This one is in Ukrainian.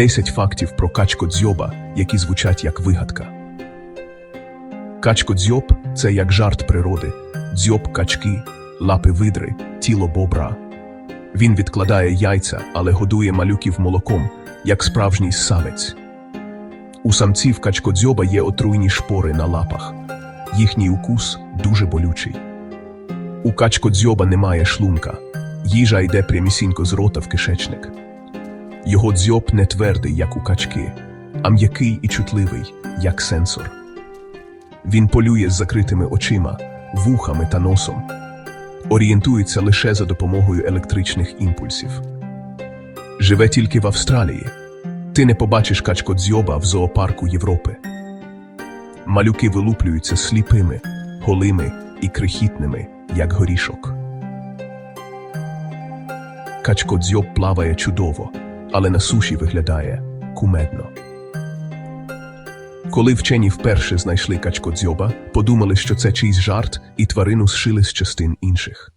10 фактів про качкодзьоба, які звучать як вигадка. Качкодзьоб – це як жарт природи, дзьоб качки, лапи видри, тіло бобра. Він відкладає яйця, але годує малюків молоком, як справжній савець. У самців качкодзьоба є отруйні шпори на лапах. Їхній укус дуже болючий. У качкодзьоба немає шлунка. Їжа йде прямісінько з рота в кишечник. Його дзьоб не твердий, як у качки, а м'який і чутливий, як сенсор. Він полює з закритими очима, вухами та носом. Орієнтується лише за допомогою електричних імпульсів. Живе тільки в Австралії. Ти не побачиш качкодзьоба в зоопарку Європи. Малюки вилуплюються сліпими, голими і крихітними, як горішок. Качкодзьоб плаває чудово, але на суші виглядає кумедно. Коли вчені вперше знайшли качкодзьоба, подумали, що це чийсь жарт, і тварину зшили з частин інших.